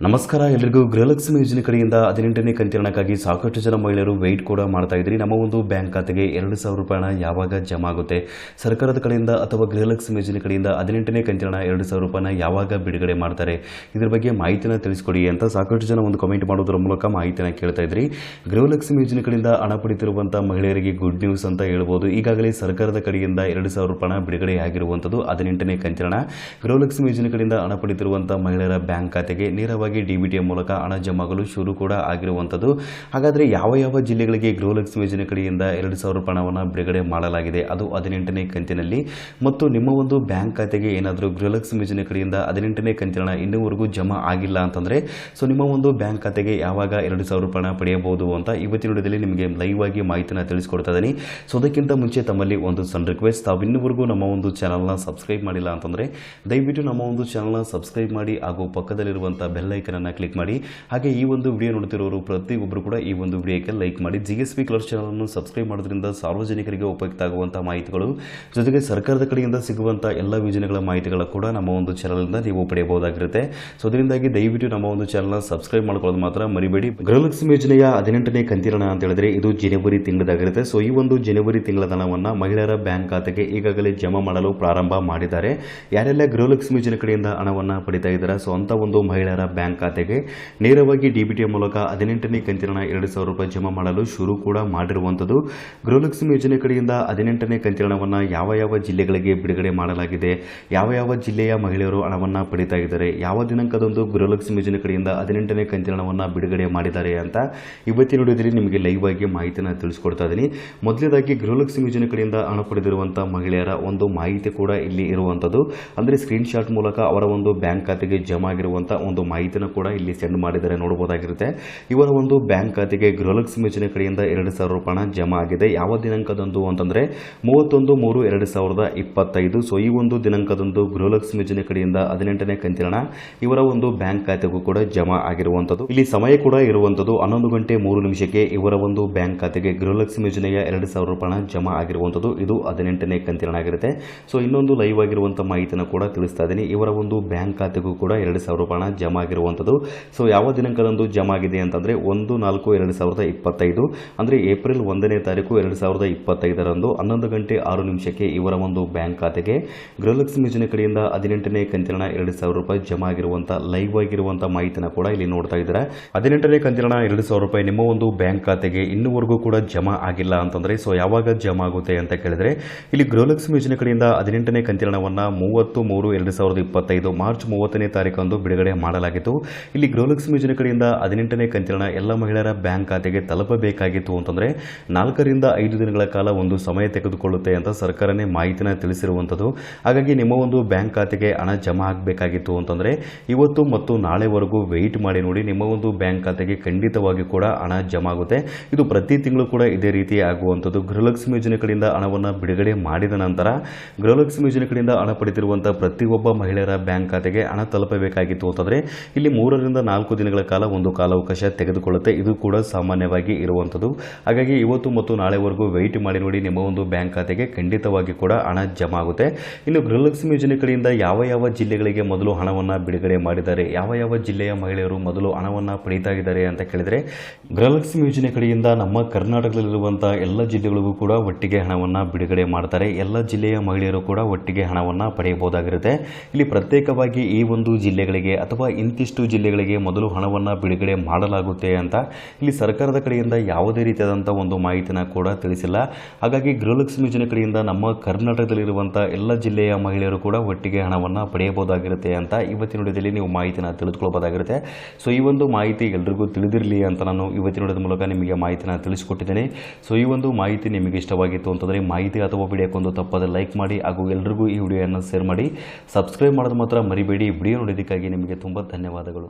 ನಮಸ್ಕಾರ ಎಲ್ಲರಿಗೂ ಗೃಹಲಕ್ಷ್ಮಿ ಯೋಜನೆ ಕಡೆಯಿಂದ ಹದಿನೆಂಟನೇ ಕಂತಿರಣಕ್ಕಾಗಿ ಸಾಕಷ್ಟು ಜನ ಮಹಿಳೆಯರು ವೆಯ್ಟ್ ಕೂಡ ಮಾಡ್ತಾ ಇದ್ರಿ. ನಮ್ಮ ಒಂದು ಬ್ಯಾಂಕ್ ಖಾತೆಗೆ ಎರಡು ಸಾವಿರ ರೂಪಾಯಿ ಹಣ ಯಾವಾಗ ಜಮಾ ಆಗುತ್ತೆ? ಸರ್ಕಾರದ ಕಡೆಯಿಂದ ಅಥವಾ ಗೃಹಲಕ್ಷ್ಮಿ ಯೋಜನೆ ಕಡೆಯಿಂದ ಹದಿನೆಂಟನೇ ಕಂತಿನ ಎರಡು ಸಾವಿರ ರೂಪಾಯಿನ ಯಾವಾಗ ಬಿಡುಗಡೆ ಮಾಡ್ತಾರೆ? ಇದ್ರ ಬಗ್ಗೆ ಮಾಹಿತಿನ ತಿಳಿಸ್ಕೊಡಿ ಅಂತ ಸಾಕಷ್ಟು ಜನ ಒಂದು ಕಮೆಂಟ್ ಮಾಡೋದ್ರ ಮೂಲಕ ಮಾಹಿತಿನ ಕೇಳ್ತಾ ಇದ್ರಿ. ಗೃಹಲಕ್ಷ್ಮಿ ಯೋಜನೆ ಕಡೆಯಿಂದ ಹಣ ಪಡಿತಿರುವಂತಹ ಮಹಿಳೆಯರಿಗೆ ಗುಡ್ ನ್ಯೂಸ್ ಅಂತ ಹೇಳ್ಬೋದು. ಈಗಾಗಲೇ ಸರ್ಕಾರದ ಕಡೆಯಿಂದ ಎರಡು ಸಾವಿರ ರೂಪಾಯಿನ ಬಿಡುಗಡೆ ಆಗಿರುವಂಥದ್ದು ಹದಿನೆಂಟನೇ ಕಂತಿನ ಗೃಹಲಕ್ಷ್ಮಿ ಯೋಜನೆ ಕಡೆಯಿಂದ ಹಣ ಪಡಿತಿರುವಂತಹ ಮಹಿಳೆಯರ ಬ್ಯಾಂಕ್ ಖಾತೆಗೆ ನೇರವಾಗಿ ಡಿ ಬಿ ಟಿ ಮೂಲಕ ಹಣ ಜಮಾಗಲು ಶುರು ಕೂಡ ಆಗಿರುವಂಥದ್ದು. ಹಾಗಾದರೆ ಯಾವ ಯಾವ ಜಿಲ್ಲೆಗಳಿಗೆ ಗೃಹಲಕ್ಷ್ಮಿ ಯೋಜನೆ ಕಡೆಯಿಂದ ಎರಡು ಸಾವಿರ ರೂಪಾಯಿ ಹಣವನ್ನು ಬಿಡುಗಡೆ ಮಾಡಲಾಗಿದೆ? ಅದು ಹದಿನೆಂಟನೇ ಕಂತಿನಲ್ಲಿ. ಮತ್ತು ನಿಮ್ಮ ಒಂದು ಬ್ಯಾಂಕ್ ಖಾತೆಗೆ ಏನಾದರೂ ಗೃಹಲಕ್ಷ್ಮಿ ಯೋಜನೆ ಕಡೆಯಿಂದ ಹದಿನೆಂಟನೇ ಕಂತಿನ ಇನ್ನೂವರೆಗೂ ಜಮಾ ಆಗಿಲ್ಲ ಅಂತಂದರೆ, ಸೊ ನಿಮ್ಮ ಒಂದು ಬ್ಯಾಂಕ್ ಖಾತೆಗೆ ಯಾವಾಗ ಎರಡು ಸಾವಿರ ರೂಪಾಯಿ ಪಡೆಯಬಹುದು ಅಂತ ಇವತ್ತಿನ ವಿಡಿಯೋದಲ್ಲಿ ನಿಮಗೆ ಲೈವ್ ಆಗಿ ಮಾಹಿತಿನ ತಿಳಿಸ್ಕೊಡ್ತಾ ಇದ್ದೀನಿ. ಸೊ ಅದಕ್ಕಿಂತ ಮುಂಚೆ ತಮ್ಮಲ್ಲಿ ಒಂದು ಸಣ್ಣ ರಿಕ್ವೆಸ್ಟ್ ತಾವು ಇನ್ನೂವರೆಗೂ ನಮ್ಮ ಒಂದು ಚಾನಲ್ನ ಸಬ್ಸ್ಕ್ರೈಬ್ ಮಾಡಿಲ್ಲ ಅಂತಂದರೆ, ದಯವಿಟ್ಟು ನಮ್ಮ ಒಂದು ಚಾನಲ್ನ ಸಬ್ಸ್ಕ್ರೈಬ್ ಮಾಡಿ ಹಾಗೂ ಪಕ್ಕದಲ್ಲಿರುವಂಥ ಬೆಲ್ ಐಕನನ್ನು ಕ್ಲಿಕ್ ಮಾಡಿ. ಹಾಗೆ ಈ ಒಂದು ವಿಡಿಯೋ ನೋಡ್ತಿರೋರು ಪ್ರತಿಯೊಬ್ಬರು ಕೂಡ ಈ ಒಂದು ವಿಡಿಯೋಕ್ಕೆ ಲೈಕ್ ಮಾಡಿ. ಜಿ ಎಸ್ ಪಿ ಕಲರ್ಸ್ ಚಾನಲನ್ನು ಸಬ್ಸ್ಕ್ರೈಬ್ ಮಾಡೋದ್ರಿಂದ ಸಾರ್ವಜನಿಕರಿಗೆ ಉಪಯುಕ್ತ ಆಗುವಂಥ ಮಾಹಿತಿಗಳು. ಜೊತೆಗೆ ಸರ್ಕಾರದ ಕಡೆಯಿಂದ ಸಿಗುವಂಥ ಎಲ್ಲ ಯೋಜನೆಗಳ ಮಾಹಿತಿಗಳ ಕೂಡ ನಮ್ಮ ಒಂದು ಚಾನಲ್ನಿಂದ ನೀವು ಪಡೆಯಬಹುದಾಗಿರುತ್ತೆ. ಸೊ ಅದರಿಂದಾಗಿ ದಯವಿಟ್ಟು ನಮ್ಮ ಒಂದು ಚಾನಲ್ನ ಸಬ್ಸ್ಕ್ರೈಬ್ ಮಾಡ್ಕೊಳ್ಳೋದು ಮಾತ್ರ ಮರಿಬೇಡಿ. ಗೃಹಲಕ್ಷ್ಮಿ ಯೋಜನೆಯ ಹದಿನೆಂಟನೇ ಕಂತಿರಣ ಅಂತ ಹೇಳಿದ್ರೆ ಇದು ಜನವರಿ ತಿಂಗಳದಾಗಿರುತ್ತೆ. ಸೊ ಈ ಒಂದು ಜನವರಿ ತಿಂಗಳ ಹಣವನ್ನು ಮಹಿಳೆಯರ ಬ್ಯಾಂಕ್ ಖಾತೆಗೆ ಈಗಾಗಲೇ ಜಮಾ ಮಾಡಲು ಪ್ರಾರಂಭ ಮಾಡಿದ್ದಾರೆ. ಯಾರೆಲ್ಲ ಗೃಹಲಕ್ಷ್ಮಿ ಯೋಜನೆ ಕಡೆಯಿಂದ ಹಣವನ್ನು ಪಡಿತಾ ಇದ್ದಾರೆ? ಸೊ ಅಂತ ಒಂದು ಮಹಿಳೆಯರ ಬ್ಯಾಂಕ್ ಖಾತೆಗೆ ನೇರವಾಗಿ ಡಿಬಿಟಿ ಮೂಲಕ ಹದಿನೆಂಟನೇ ಕಂತಿನ ಎರಡು ಸಾವಿರ ರೂಪಾಯಿ ಜಮಾ ಮಾಡಲು ಶುರು ಕೂಡ ಮಾಡಿರುವಂಥದ್ದು. ಗೃಹಲಕ್ಷ್ಮಿ ಯೋಜನೆ ಕಡೆಯಿಂದ ಹದಿನೆಂಟನೇ ಕಂತಿನವನ್ನು ಯಾವ ಯಾವ ಜಿಲ್ಲೆಗಳಿಗೆ ಬಿಡುಗಡೆ ಮಾಡಲಾಗಿದೆ? ಯಾವ ಯಾವ ಜಿಲ್ಲೆಯ ಮಹಿಳೆಯರು ಹಣವನ್ನು ಪಡಿತಾ ಇದ್ದಾರೆ? ಯಾವ ದಿನಾಂಕದಂದು ಗೃಹಲಕ್ಷ್ಮಿ ಯೋಜನೆ ಕಡೆಯಿಂದ ಹದಿನೆಂಟನೇ ಕಂತಿನವನ್ನು ಬಿಡುಗಡೆ ಮಾಡಿದ್ದಾರೆ ಅಂತ ಇವತ್ತಿನ ವಿಡಿಯೋದಲ್ಲಿ ನಿಮಗೆ ಲೈವ್ ಆಗಿ ಮಾಹಿತಿಯನ್ನು ತಿಳಿಸ್ಕೊಡ್ತಾ ಇದ್ದೀನಿ. ಮೊದಲನೇದಾಗಿ ಗೃಹಲಕ್ಷ್ಮಿ ಯೋಜನೆ ಕಡೆಯಿಂದ ಹಣ ಪಡೆದಿರುವಂಥ ಮಹಿಳೆಯರ ಒಂದು ಮಾಹಿತಿ ಕೂಡ ಇಲ್ಲಿ ಇರುವಂಥದ್ದು. ಅಂದರೆ ಸ್ಕ್ರೀನ್ ಶಾಟ್ ಮೂಲಕ ಅವರ ಒಂದು ಬ್ಯಾಂಕ್ ಖಾತೆಗೆ ಜಮಾ ಆಗಿರುವಂಥ ಒಂದು ಮಾಹಿತಿನ ಕೂಡ ಇಲ್ಲಿ ಸೆಂಡ್ ಮಾಡಿದರೆ ನೋಡಬಹುದಾಗಿರುತ್ತೆ. ಇವರ ಒಂದು ಬ್ಯಾಂಕ್ ಖಾತೆಗೆ ಗೃಹಲಕ್ಷ್ಮಿ ಯೋಜನೆ ಕಡೆಯಿಂದ ಎರಡು ಸಾವಿರ ರೂಪಾಯಿ ಜಮಾ ಆಗಿದೆ. ಯಾವ ದಿನಾಂಕದಂದು ಅಂತಂದರೆ ಮೂವತ್ತೊಂದು ಮೂರು ಎರಡು ಸಾವಿರದ ಇಪ್ಪತ್ತೈದು. ಸೊ ಈ ಒಂದು ದಿನಾಂಕದಂದು ಗೃಹಲಕ್ಷ್ಮಿ ಯೋಜನೆ ಕಡೆಯಿಂದ ಹದಿನೆಂಟನೇ ಕಂತಿನ ಇವರ ಒಂದು ಬ್ಯಾಂಕ್ ಖಾತೆಗೂ ಕೂಡ ಜಮಾ ಆಗಿರುವಂಥದ್ದು. ಇಲ್ಲಿ ಸಮಯ ಕೂಡ ಇರುವಂಥದ್ದು. ಹನ್ನೊಂದು ಗಂಟೆ ಮೂರು ನಿಮಿಷಕ್ಕೆ ಇವರ ಒಂದು ಬ್ಯಾಂಕ್ ಖಾತೆಗೆ ಗೃಹಲಕ್ಷ್ಮಿ ಯೋಜನೆಯ ಎರಡು ಸಾವಿರ ರೂಪಾಯಿ ಜಮಾ ಆಗಿರುವಂಥದ್ದು. ಇದು ಹದಿನೆಂಟನೇ ಕಂತಿನ ಆಗಿರುತ್ತೆ. ಸೊ ಇನ್ನೊಂದು ಲೈವ್ ಆಗಿರುವಂಥ ಮಾಹಿತಿಯನ್ನು ಕೂಡ ತಿಳಿಸ್ತಾ ಇದ್ದೀನಿ. ಇವರ ಒಂದು ಬ್ಯಾಂಕ್ ಖಾತೆಗೂ ಕೂಡ ಎರಡು ಸಾವಿರ ರೂಪಾಯಿ ಜಮಾ ಜಮಾ ಆಗಿರುವಂಥದ್ದು ಸೊ ಯಾವ ದಿನಾಂಕದಂದು ಜಮಾ ಆಗಿದೆ ಅಂತಂದರೆ ಒಂದು, ನಾಲ್ಕು, ಎರಡು ಸಾವಿರದ ಇಪ್ಪತ್ತೈದು. ಅಂದರೆ ಏಪ್ರಿಲ್ ಒಂದನೇ ತಾರೀಕು ಎರಡು ಸಾವಿರದ ಇಪ್ಪತ್ತೈದರಂದು ಹನ್ನೊಂದು ಗಂಟೆ ಆರು ನಿಮಿಷಕ್ಕೆ ಇವರ ಒಂದು ಬ್ಯಾಂಕ್ ಖಾತೆಗೆ ಗೃಹಲಕ್ಷ್ಮಿ ಯೋಜನೆ ಕಡೆಯಿಂದ ಹದಿನೆಂಟನೇ ಕಂತಿನ ಎರಡು ಸಾವಿರ ರೂಪಾಯಿ ಜಮಾ ಆಗಿರುವಂಥ ಲೈವ್ ಆಗಿರುವಂಥ ಮಾಹಿತಿನ ಕೂಡ ಇಲ್ಲಿ ನೋಡ್ತಾ ಇದ್ದಾರೆ. ಹದಿನೆಂಟನೇ ಕಂತಿನ ಎರಡು ಸಾವಿರ ರೂಪಾಯಿ ನಿಮ್ಮ ಒಂದು ಬ್ಯಾಂಕ್ ಖಾತೆಗೆ ಇನ್ನೂವರೆಗೂ ಕೂಡ ಜಮಾ ಆಗಿಲ್ಲ ಅಂತಂದರೆ ಸೊ ಯಾವಾಗ ಜಮಾ ಆಗುತ್ತೆ ಅಂತ ಕೇಳಿದ್ರೆ, ಇಲ್ಲಿ ಗೃಹಲಕ್ಷ್ಮಿ ಯೋಜನೆ ಕಡೆಯಿಂದ ಹದಿನೆಂಟನೇ ಕಂತಿರಣವನ್ನು ಮೂವತ್ತು ಮೂರು ಎರಡು ಸಾವಿರದ ಇಪ್ಪತ್ತೈದು, ಮಾರ್ಚ್ ಮೂವತ್ತನೇ ತಾರೀಕಂದು ಬಿಡುಗಡೆ ಮಾಡಲಾಗಿತ್ತು. ಇಲ್ಲಿ ಗೃಹಲಕ್ಷ್ಮಿ ಯೋಜನೆ ಕಡೆಯಿಂದ ಹದಿನೆಂಟನೇ ಕಂತಿನ ಎಲ್ಲ ಮಹಿಳೆಯರ ಬ್ಯಾಂಕ್ ಖಾತೆಗೆ ತಲುಪಬೇಕಾಗಿತ್ತು ಅಂತಂದರೆ ನಾಲ್ಕರಿಂದ ಐದು ದಿನಗಳ ಕಾಲ ಒಂದು ಸಮಯ ತೆಗೆದುಕೊಳ್ಳುತ್ತೆ ಅಂತ ಸರ್ಕಾರನೇ ಮಾಹಿತಿನ ತಿಳಿಸಿರುವಂಥದ್ದು. ಹಾಗಾಗಿ ನಿಮ್ಮ ಒಂದು ಬ್ಯಾಂಕ್ ಖಾತೆಗೆ ಹಣ ಜಮಾ ಆಗಬೇಕಾಗಿತ್ತು ಅಂತಂದರೆ ಇವತ್ತು ಮತ್ತು ನಾಳೆವರೆಗೂ ವೆಯ್ಟ್ ಮಾಡಿ ನೋಡಿ ನಿಮ್ಮ ಒಂದು ಬ್ಯಾಂಕ್ ಖಾತೆಗೆ ಖಂಡಿತವಾಗಿ ಕೂಡ ಹಣ ಜಮಾ ಆಗುತ್ತೆ. ಇದು ಪ್ರತಿ ತಿಂಗಳು ಕೂಡ ಇದೇ ರೀತಿ ಆಗುವಂಥದ್ದು. ಗೃಹಲಕ್ಷ್ಮಿ ಯೋಜನೆ ಕಡೆಯಿಂದ ಹಣವನ್ನು ಬಿಡುಗಡೆ ಮಾಡಿದ ನಂತರ ಗೃಹಲಕ್ಷ್ಮಿ ಯೋಜನೆ ಕಡೆಯಿಂದ ಹಣ ಪಡೆದಿರುವಂತಹ ಪ್ರತಿಯೊಬ್ಬ ಮಹಿಳೆಯರ ಬ್ಯಾಂಕ್ ಖಾತೆಗೆ ಹಣ ತಲುಪಬೇಕಾಗಿತ್ತು ಅಂತಂದ್ರೆ ಮೂರರಿಂದ ನಾಲ್ಕು ದಿನಗಳ ಕಾಲ ಒಂದು ಕಾಲಾವಕಾಶ ತೆಗೆದುಕೊಳ್ಳುತ್ತೆ. ಇದು ಕೂಡ ಸಾಮಾನ್ಯವಾಗಿ ಇರುವಂಥದ್ದು. ಹಾಗಾಗಿ ಇವತ್ತು ಮತ್ತು ನಾಳೆವರೆಗೂ ವೆಯ್ಟ್ ಮಾಡಿ ನೋಡಿ ನಿಮ್ಮ ಒಂದು ಬ್ಯಾಂಕ್ ಖಾತೆಗೆ ಖಂಡಿತವಾಗಿ ಕೂಡ ಹಣ ಜಮಾ ಆಗುತ್ತೆ. ಇನ್ನು ಗೃಹಲಕ್ಷ್ಮಿ ಯೋಜನೆ ಕಡೆಯಿಂದ ಯಾವ ಯಾವ ಜಿಲ್ಲೆಗಳಿಗೆ ಮೊದಲು ಹಣವನ್ನು ಬಿಡುಗಡೆ ಮಾಡಿದ್ದಾರೆ? ಯಾವ ಯಾವ ಜಿಲ್ಲೆಯ ಮಹಿಳೆಯರು ಮೊದಲು ಹಣವನ್ನು ಪಡೀತಾ ಇದ್ದಾರೆ ಅಂತ ಕೇಳಿದರೆ, ಗೃಹಲಕ್ಷ್ಮಿ ಯೋಜನೆ ಕಡೆಯಿಂದ ನಮ್ಮ ಕರ್ನಾಟಕದಲ್ಲಿರುವಂಥ ಎಲ್ಲ ಜಿಲ್ಲೆಗಳಿಗೂ ಕೂಡ ಒಟ್ಟಿಗೆ ಹಣವನ್ನು ಬಿಡುಗಡೆ ಮಾಡ್ತಾರೆ. ಎಲ್ಲ ಜಿಲ್ಲೆಯ ಮಹಿಳೆಯರು ಕೂಡ ಒಟ್ಟಿಗೆ ಹಣವನ್ನು ಪಡೆಯಬಹುದಾಗಿರುತ್ತೆ. ಇಲ್ಲಿ ಪ್ರತ್ಯೇಕವಾಗಿ ಈ ಒಂದು ಜಿಲ್ಲೆಗಳಿಗೆ ಅಥವಾ ಇಂತಿಷ್ಟು ಜಿಲ್ಲೆಗಳಿಗೆ ಮೊದಲು ಹಣವನ್ನು ಬಿಡುಗಡೆ ಮಾಡಲಾಗುತ್ತೆ ಅಂತ ಇಲ್ಲಿ ಸರ್ಕಾರದ ಕಡೆಯಿಂದ ಯಾವುದೇ ರೀತಿಯಾದಂಥ ಒಂದು ಮಾಹಿತಿನ ಕೂಡ ತಿಳಿಸಿಲ್ಲ. ಹಾಗಾಗಿ ಗೃಹಲಕ್ಷ್ಮಿ ಯೋಜನೆ ಕಡೆಯಿಂದ ನಮ್ಮ ಕರ್ನಾಟಕದಲ್ಲಿರುವಂಥ ಎಲ್ಲ ಜಿಲ್ಲೆಯ ಮಹಿಳೆಯರು ಕೂಡ ಒಟ್ಟಿಗೆ ಹಣವನ್ನು ಪಡೆಯಬಹುದಾಗಿರುತ್ತೆ ಅಂತ ಇವತ್ತಿನ ವಿಡಿಯೋದಲ್ಲಿ ನೀವು ಮಾಹಿತಿನ ತಿಳಿದುಕೊಳ್ಬೋದಾಗಿರುತ್ತೆ ಸೊ, ಈ ಒಂದು ಮಾಹಿತಿ ಎಲ್ರಿಗೂ ತಿಳಿದಿರಲಿ ಅಂತ ನಾನು ಇವತ್ತಿನ ವಿಡಿಯೋದ ಮೂಲಕ ನಿಮಗೆ ಮಾಹಿತಿನ ತಿಳಿಸಿಕೊಟ್ಟಿದ್ದೇನೆ. ಸೊ, ಈ ಒಂದು ಮಾಹಿತಿ ನಿಮಗೆ ಇಷ್ಟವಾಗಿತ್ತು ಅಂತಂದರೆ ಮಾಹಿತಿ ಅಥವಾ ವಿಡಿಯೋಕ್ಕೊಂದು ತಪ್ಪದೆ ಲೈಕ್ ಮಾಡಿ ಹಾಗೂ ಎಲ್ರಿಗೂ ಈ ವಿಡಿಯೋಯನ್ನು ಶೇರ್ ಮಾಡಿ. ಸಬ್ಸ್ಕ್ರೈಬ್ ಮಾಡೋದು ಮಾತ್ರ ಮರಿಬೇಡಿ. ವಿಡಿಯೋ ನೋಡೋದಕ್ಕಾಗಿ ನಿಮಗೆ ತುಂಬ ಧನ್ಯವಾದಗಳು